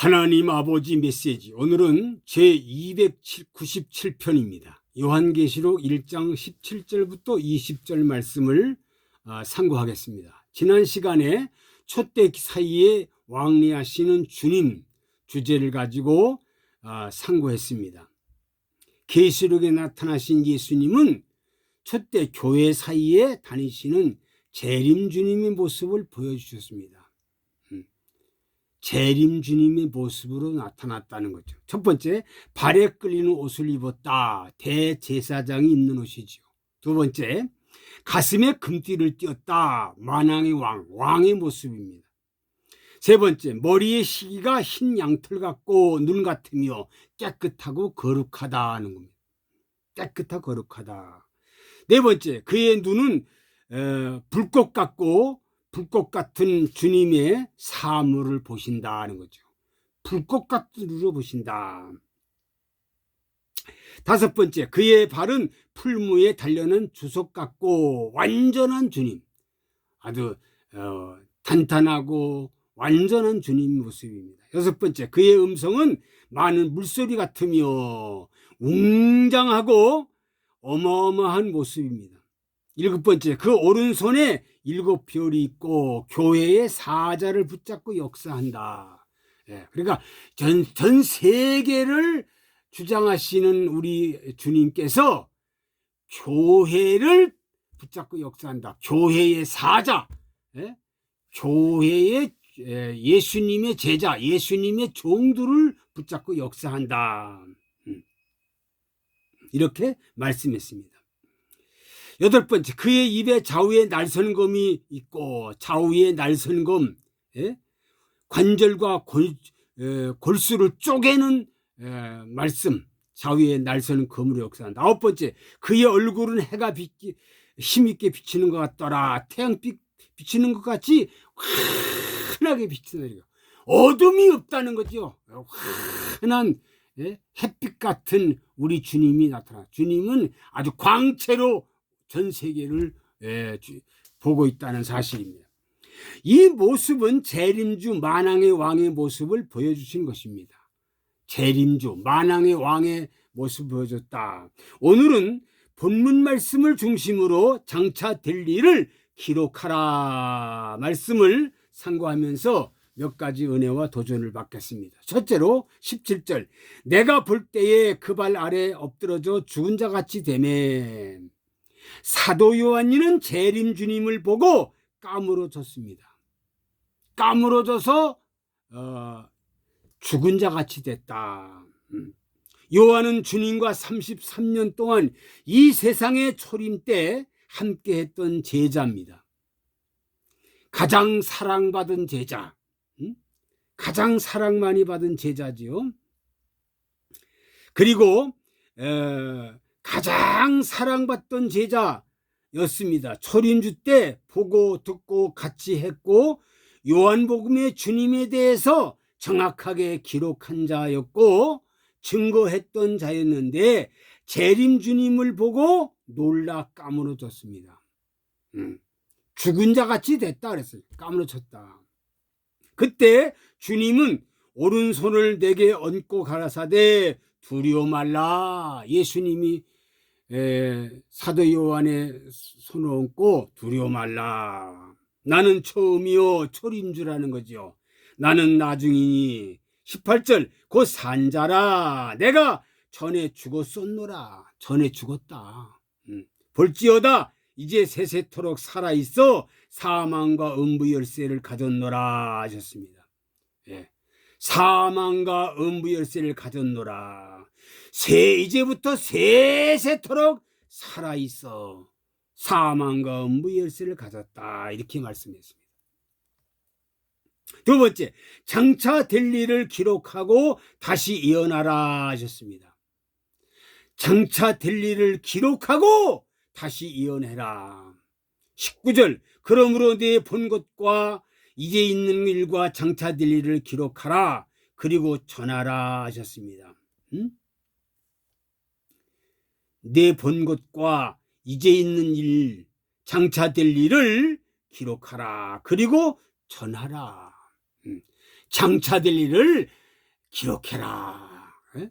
하나님 아버지 메시지 오늘은 제 297편입니다. 요한계시록 1장 17절부터 20절 말씀을 아, 상고하겠습니다. 지난 시간에 촛대 사이에 왕래하시는 주님 주제를 가지고 아, 상고했습니다. 계시록에 나타나신 예수님은 촛대 교회 사이에 다니시는 재림 주님의 모습을 보여주셨습니다. 재림 주님의 모습으로 나타났다는 거죠. 첫 번째, 발에 끌리는 옷을 입었다. 대제사장이 입는 옷이지요. 두 번째, 가슴에 금띠를 띄었다. 만왕의 왕, 왕의 모습입니다. 세 번째, 머리의 시기가 흰 양털 같고 눈 같으며 깨끗하고 거룩하다는 겁니다. 깨끗하 거룩하다. 네 번째, 그의 눈은 에, 불꽃 같고 불꽃 같은 주님의 사물을 보신다는 거죠. 불꽃 같은 눈으로 보신다. 다섯 번째, 그의 발은 풀무에 달려는 주석 같고 완전한 주님. 아주 어, 단단하고 완전한 주님 모습입니다. 여섯 번째, 그의 음성은 많은 물소리 같으며 웅장하고 어마어마한 모습입니다. 일곱 번째, 그 오른손에 일곱 별이 있고 교회의 사자를 붙잡고 역사한다. 예, 그러니까 전, 전 세계를 주장하시는 우리 주님께서 교회를 붙잡고 역사한다. 교회의 사자, 예? 교회의 예, 예수님의 제자, 예수님의 종들을 붙잡고 역사한다. 음. 이렇게 말씀했습니다. 여덟 번째, 그의 입에 좌우에 날선검이 있고 좌우에 날선검, 예? 관절과 골, 에, 골수를 쪼개는 에, 말씀, 좌우에 날선 검으로 역사한다. 아홉 번째, 그의 얼굴은 해가 빛기, 힘있게 비치는 것 같더라. 태양빛 비치는 것 같이 환하게 비치는 어둠이 없다는 거죠. 환한 예? 햇빛 같은 우리 주님이 나타나. 주님은 아주 광채로 전 세계를 예, 보고 있다는 사실입니다. 이 모습은 재림주 만왕의 왕의 모습을 보여주신 것입니다. 재림주 만왕의 왕의 모습을 보여줬다. 오늘은 본문 말씀을 중심으로 장차 될 일을 기록하라 말씀을 상고하면서 몇 가지 은혜와 도전을 받겠습니다. 첫째로 17절 내가 볼 때에 그 발 아래 엎드러져 죽은 자 같이 되매 사도 요한이는 재림 주님을 보고 까무러졌습니다. 까무러져서 어, 죽은 자 같이 됐다. 음. 요한은 주님과 33년 동안 이 세상의 초림 때 함께 했던 제자입니다. 가장 사랑받은 제자. 음? 가장 사랑 많이 받은 제자지요. 그리고 에, 가장 사랑받던 제자였습니다. 초림주 때 보고 듣고 같이 했고 요한복음의 주님에 대해서 정확하게 기록한 자였고 증거했던 자였는데 재림 주님을 보고 놀라 까무러졌습니다. 음, 죽은 자 같이 됐다 그랬어요. 까무러졌다. 그때 주님은 오른손을 내게 얹고 가라사대 두려워 말라. 예수님이 에, 사도 요한의 손을 얹고 두려워 말라. 나는 처음이요 초림 주라는 거죠. 나는 나중이니 18절 곧 산자라 내가 전에 죽었었노라 전에 죽었다 음. 볼지어다 이제 세세토록 살아있어 사망과 음부 열쇠를 가졌노라 하셨습니다 예. 사망과 음부 열쇠를 가졌노라 새 이제부터 세세토록 살아 있어 사망과 음부 열쇠를 가졌다 이렇게 말씀했습니다. 두 번째, 장차 될 일을 기록하고 다시 예언하라 하셨습니다. 장차 될 일을 기록하고 다시 예언해라. 19절, 그러므로 내본 것과 이제 있는 일과 장차 될 일을 기록하라. 그리고 전하라 하셨습니다. 응? 내 본 것과 이제 있는 일, 장차 될 일을 기록하라. 그리고 전하라. 음, 장차 될 일을 기록해라. 예?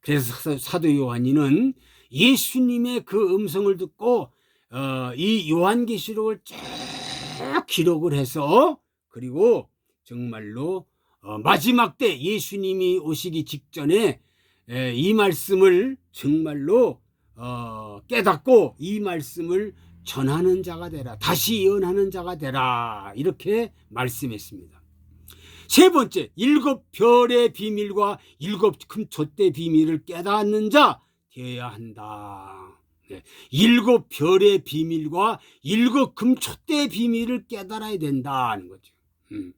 그래서 사- 사도 요한이는 예수님의 그 음성을 듣고 어, 이 요한계시록을 쭉 기록을 해서 그리고 정말로 어, 마지막 때 예수님이 오시기 직전에 에, 이 말씀을 정말로 어, 깨닫고 이 말씀을 전하는 자가 되라. 다시 예언하는 자가 되라. 이렇게 말씀했습니다. 세 번째, 일곱 별의 비밀과 일곱 큰 촛대 비밀을 깨닫는 자 되어야 한다. 네, 일곱 별의 비밀과 일곱 금 촛대 비밀을 깨달아야 된다는 거죠. 음.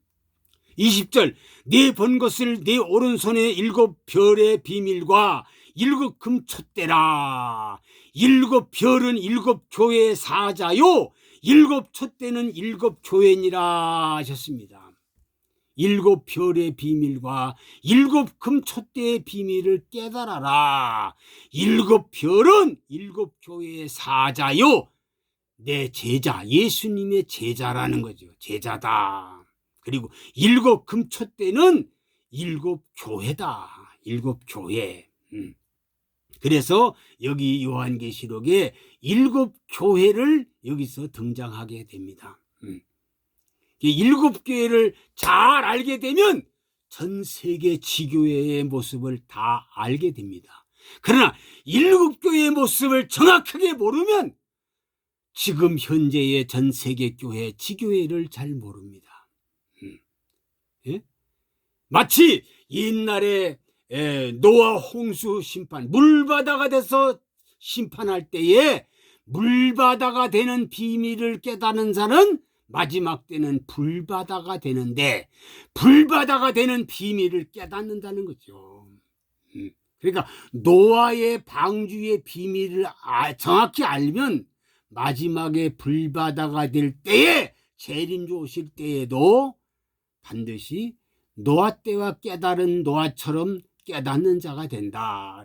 20절 네번 것을 네 오른손에 일곱 별의 비밀과 일곱 금 촛대라 일곱 별은 일곱 교회의 사자요 일곱 촛대는 일곱 교회니라 하셨습니다. 일곱 별의 비밀과 일곱 금 촛대의 비밀을 깨달아라. 일곱 별은 일곱 교회의 사자요. 내 제자, 예수님의 제자라는 거죠. 제자다. 그리고 일곱 금 촛대는 일곱 교회다. 일곱 교회. 음. 그래서 여기 요한계시록에 일곱 교회를 여기서 등장하게 됩니다. 음. 이 일곱 교회를 잘 알게 되면 전 세계 지교회의 모습을 다 알게 됩니다. 그러나 일곱 교회의 모습을 정확하게 모르면 지금 현재의 전 세계 교회 지교회를 잘 모릅니다. 음. 예? 마치 옛날에 에, 노아 홍수 심판 물바다가 돼서 심판할 때에 물바다가 되는 비밀을 깨닫는 자는 마지막 때는 불바다가 되는데 불바다가 되는 비밀을 깨닫는다는 거죠. 음. 그러니까 노아의 방주의 비밀을 아- 정확히 알면 마지막에 불바다가 될 때에 재림주 오실 때에도 반드시 노아 때와 깨달은 노아처럼 깨닫는 자가 된다.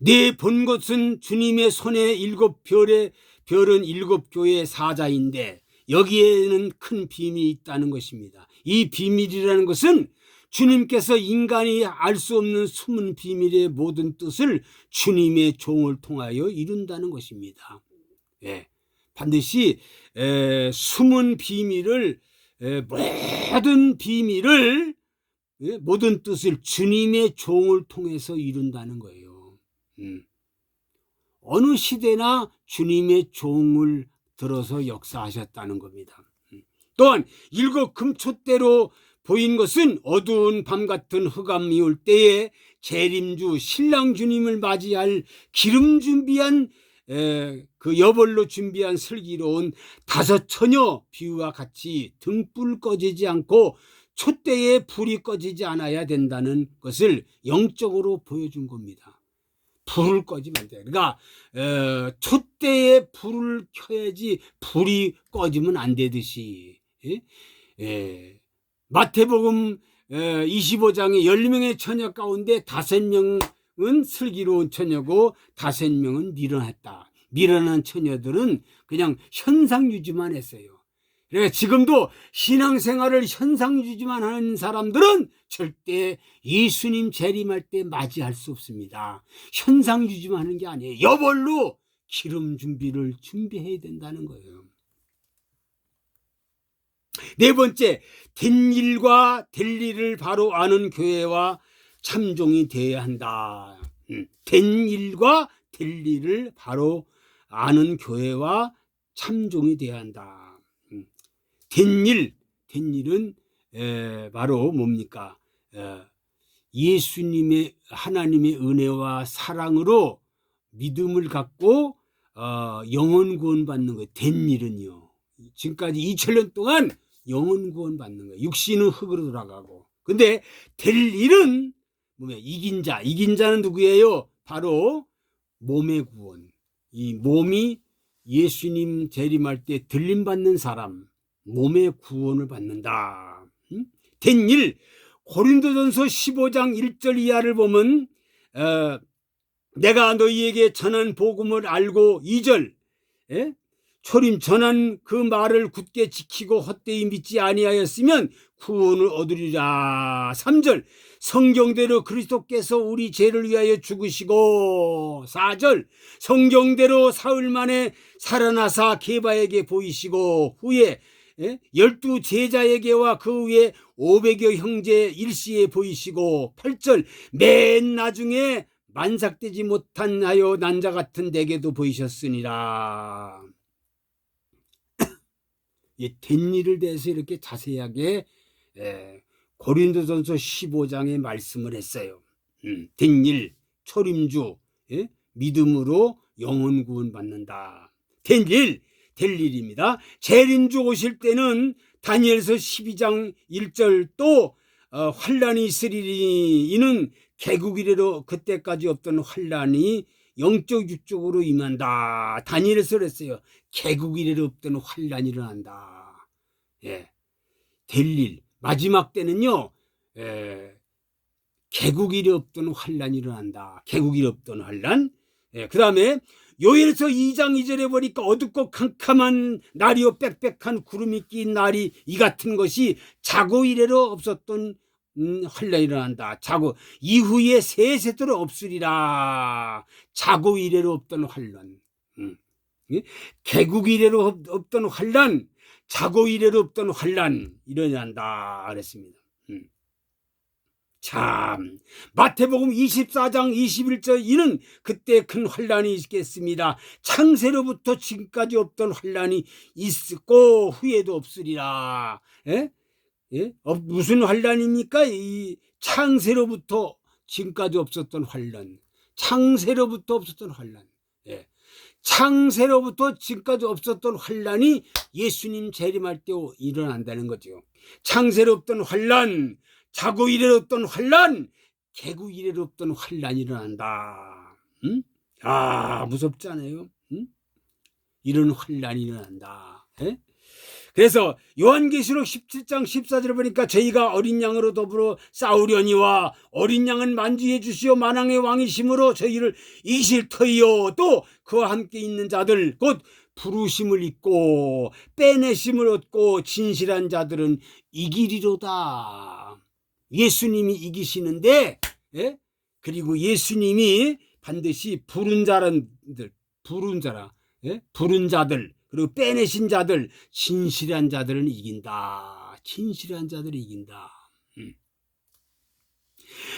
네 본 것은 주님의 손에 일곱 별의 별은 일곱 교회의 사자인데 여기에는 큰 비밀이 있다는 것입니다. 이 비밀이라는 것은 주님께서 인간이 알 수 없는 숨은 비밀의 모든 뜻을 주님의 종을 통하여 이룬다는 것입니다. 예, 반드시 에, 숨은 비밀을 에, 모든 비밀을 예, 모든 뜻을 주님의 종을 통해서 이룬다는 거예요. 음. 어느 시대나 주님의 종을 들어서 역사하셨다는 겁니다. 음. 또한 일곱 금초대로 보인 것은 어두운 밤 같은 흑암이 올 때에 재림주 신랑 주님을 맞이할 기름 준비한 에, 그 여벌로 준비한 슬기로운 다섯 처녀 비유와 같이 등불 꺼지지 않고 촛대에 불이 꺼지지 않아야 된다는 것을 영적으로 보여준 겁니다. 불을 꺼지면 안 돼. 그러니까 에, 촛대에 불을 켜야지 불이 꺼지면 안 되듯이 예? 예. 마태복음 25장에 10명의 처녀 가운데 5명은 슬기로운 처녀고 5명은 미련했다. 미련한 처녀들은 그냥 현상 유지만 했어요. 그러니까 지금도 신앙생활을 현상 유지만 하는 사람들은 절대 예수님 재림할 때 맞이할 수 없습니다. 현상 유지만 하는 게 아니에요. 여벌로 기름 준비를 준비해야 된다는 거예요. 네 번째, 된 일과 될 일을 바로 아는 교회와 참종이 되어야 한다. 음, 된 일과 될 일을 바로 아는 교회와 참종이 되어야 한다. 음, 된 일, 된 일은 에, 바로 뭡니까? 에, 예수님의 하나님의 은혜와 사랑으로 믿음을 갖고 어, 영원 구원 받는 거. 된 일은요. 지금까지 2000년 동안 영원 구원 받는 거예요. 육신은 흙으로 돌아가고. 근데 될 일은 뭐냐? 이긴 자. 이긴 자는 누구예요? 바로 몸의 구원. 이 몸이 예수님 재림할 때 들림 받는 사람, 몸의 구원을 받는다. 음? 된 일. 고린도전서 15장 1절 이하를 보면 어, 내가 너희에게 전한 복음을 알고 2절 예? 초림 전한 그 말을 굳게 지키고 헛되이 믿지 아니하였으면 구원을 얻으리라. 3절 성경대로 그리스도께서 우리 죄를 위하여 죽으시고 4절 성경대로 사흘 만에 살아나사 게바에게 보이시고 후에 예? 열두 제자에게와 그 위에 500여 형제 일시에 보이시고 8절 맨 나중에 만삭되지 못한 하여 난자 같은 내게도 보이셨으니라. 이된 일을 대해서 이렇게 자세하게 에, 고린도전서 15장에 말씀을 했어요. 음, 된 일, 초림주, 예? 믿음으로 영혼 구원 받는다. 된 일, 될 일입니다. 재림주 오실 때는 다니엘서 12장 1절 또 어, 환란이 있으리니 이는 개국 이래로 그때까지 없던 환란이 영적 육적으로 임한다. 다니엘서 그랬어요. 개국 이래로 없던 환란이 일어난다. 예. 될 일. 마지막 때는요. 예. 개국 이래 없던 환란이 일어난다. 개국 이래 없던 환란. 예. 그 다음에 요엘서 2장 2절에 보니까 어둡고 캄캄한 날이요 빽빽한 구름이 낀 날이 이 같은 것이 자고 이래로 없었던 음, 환란이 일어난다. 자고 이후에 세세토록 없으리라. 자고 이래로 없던 환란. 음. 예? 개국 이래로 없- 없던 환란, 자고 이래로 없던 환란 일어난다 그랬습니다. 음. 참 마태복음 24장 21절 이는 그때 큰 환란이 있겠습니다. 창세로부터 지금까지 없던 환란이 있고 후에도 없으리라. 예? 예? 어, 무슨 환란입니까? 이 창세로부터 지금까지 없었던 환란. 창세로부터 없었던 환란. 예. 창세로부터 지금까지 없었던 환란이 예수님 재림할 때 일어난다는 거죠. 창세로 없던 환란, 자고 이래로 없던 환란, 개구 이래로 없던 환란이 일어난다. 응? 아 무섭지 않아요? 응? 이런 환란이 일어난다. 예? 그래서 요한계시록 17장 14절을 보니까 저희가 어린 양으로 더불어 싸우려니와 어린 양은 만지해 주시오 만왕의 왕이심으로 저희를 이실 터이요 또 그와 함께 있는 자들 곧 부르심을 입고 빼내심을 얻고 진실한 자들은 이기리로다. 예수님이 이기시는데 예? 그리고 예수님이 반드시 부른 자들 부른 자라 예? 부른 자들 그리고 빼내신 자들 진실한 자들은 이긴다. 진실한 자들이 이긴다. 음.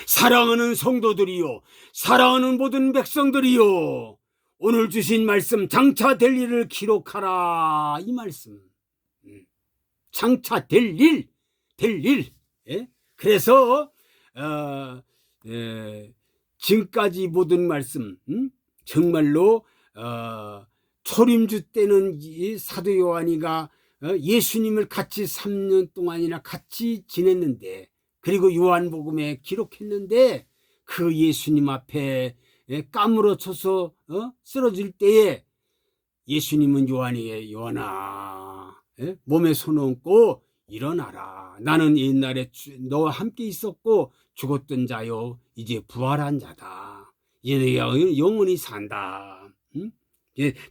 사랑하는 성도들이요 사랑하는 모든 백성들이요 오늘 주신 말씀 장차 될 일을 기록하라 이 말씀 음. 장차 될 일, 될 일. 예? 그래서 어, 예, 지금까지 모든 말씀 음? 정말로 어, 초림주 때는 이 사도 요한이가 어, 예수님을 같이 3년 동안이나 같이 지냈는데 그리고 요한복음에 기록했는데 그 예수님 앞에 예, 까무러쳐서 어? 쓰러질 때에 예수님은 요한이에게 요한아 예? 몸에 손 얹고 일어나라 나는 옛날에 주- 너와 함께 있었고 죽었던 자요 이제 부활한 자다 내가 영원히 산다 응? 예,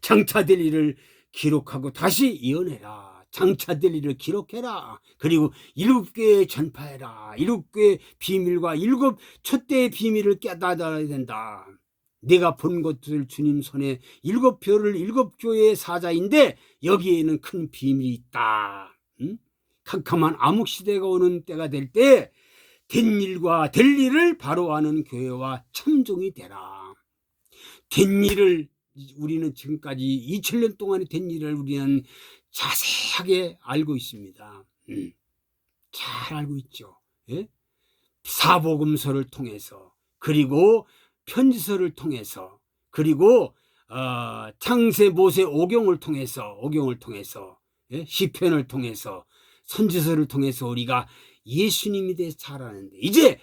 장차될 일을 기록하고 다시 이어내라. 장차될 일을 기록해라. 그리고 일곱 개의 전파해라. 일곱 개의 비밀과 일곱 첫대의 비밀을 깨달아야 된다. 내가 본 것들 주님 손에 일곱 표를 일곱 교회의 사자인데 여기에는 큰 비밀이 있다. 응? 캄캄한 암흑 시대가 오는 때가 될 때 된 일과 될 일을 바로 아는 교회와 참종이 되라. 된 일을 우리는 지금까지 2000년 동안의 된 일을 우리는 자세하게 알고 있습니다. 음, 잘 알고 있죠. 예? 사복음서를 통해서 그리고 편지서를 통해서 그리고 어, 창세 모세 오경을 통해서 오경을 통해서 예? 시편을 통해서 선지서를 통해서 우리가 예수님에 대해서 잘 아는데 이제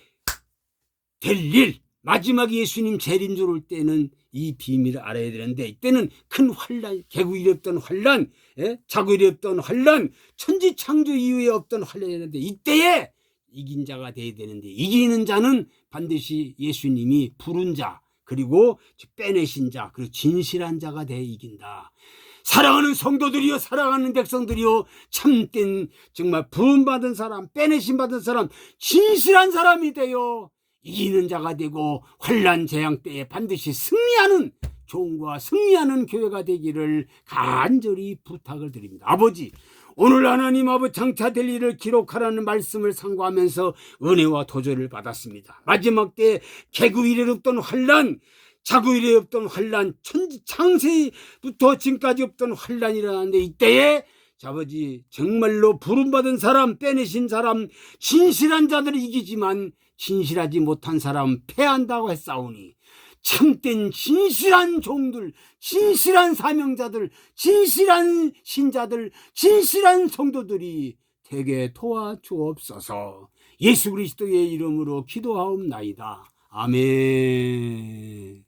될 일, 마지막 예수님 재림줄 올 때는 이 비밀을 알아야 되는데 이때는 큰 환란, 개구일이 없던 환란, 예? 자구일이 없던 환란, 천지 창조 이후에 없던 환란이었는데 이때에 이긴 자가 돼야 되는데 이기는 자는 반드시 예수님이 부른 자 그리고 빼내신 자 그리고 진실한 자가 돼 이긴다. 사랑하는 성도들이요 사랑하는 백성들이요 참된 정말 부름받은 사람 빼내심 받은 사람 진실한 사람이 되어 이기는 자가 되고 환란 재앙 때에 반드시 승리하는 종과 승리하는 교회가 되기를 간절히 부탁을 드립니다. 아버지 오늘 하나님 아버지 장차 될 일을 기록하라는 말씀을 상고하면서 은혜와 도전을 받았습니다. 마지막 때 개구 이래 없던 환란 자구 이래 없던 환란 천지 창세부터 지금까지 없던 환란이 일어나는데 이때에 자, 아버지 정말로 부름받은 사람 빼내신 사람 진실한 자들을 이기지만 진실하지 못한 사람 패한다고 했사오니 참된 진실한 종들, 진실한 사명자들, 진실한 신자들, 진실한 성도들이 되게 도와주옵소서. 예수 그리스도의 이름으로 기도하옵나이다. 아멘.